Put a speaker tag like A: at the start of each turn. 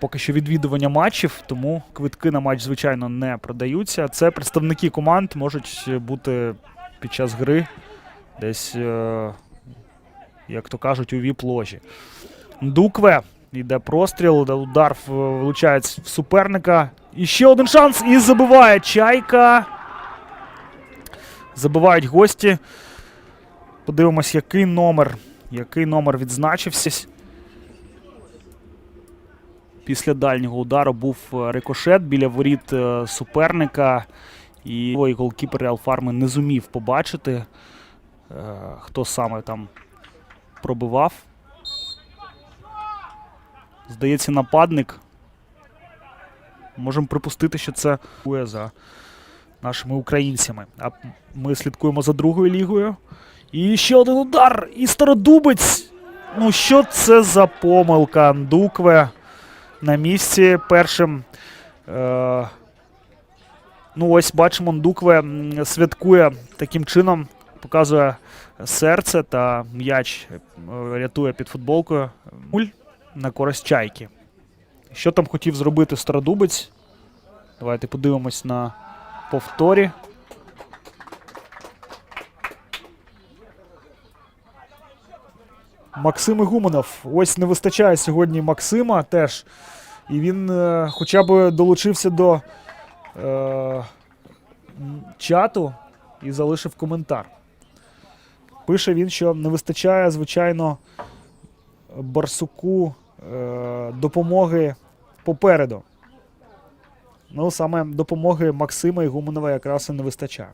A: Поки що відвідування матчів, тому квитки на матч, звичайно, не продаються. Це представники команд можуть бути під час гри десь, е, як то кажуть, у віп-ложі. Дукве. Йде простріл, удар влучає в суперника. І ще один шанс. І забиває Чайка. Забивають гості. Подивимось, який номер. Який номер відзначився. Після дальнього удару був е, рикошет біля воріт е, суперника. І голкіпер Реал Фарми не зумів побачити, е, хто саме там пробивав. Здається, нападник. Можемо припустити, що це за нашими українцями. А ми слідкуємо за другою лігою. І ще один удар. І стародубець. Ну, що це за помилка? Дукве на місці першим. Е, ну, ось бачимо, Дукве святкує таким чином, показує серце та м'яч е, рятує під футболкою. Нуль на користь чайки. Що там хотів зробити Стародубець? Давайте подивимось на повторі. Максим Ігуменов. Ось не вистачає сьогодні Максима теж. І він е, хоча б долучився до е, чату і залишив коментар. Пише він, що не вистачає, звичайно, Барсуку е, допомоги попереду. Ну, саме допомоги Максима Ігуменова якраз і не вистачає.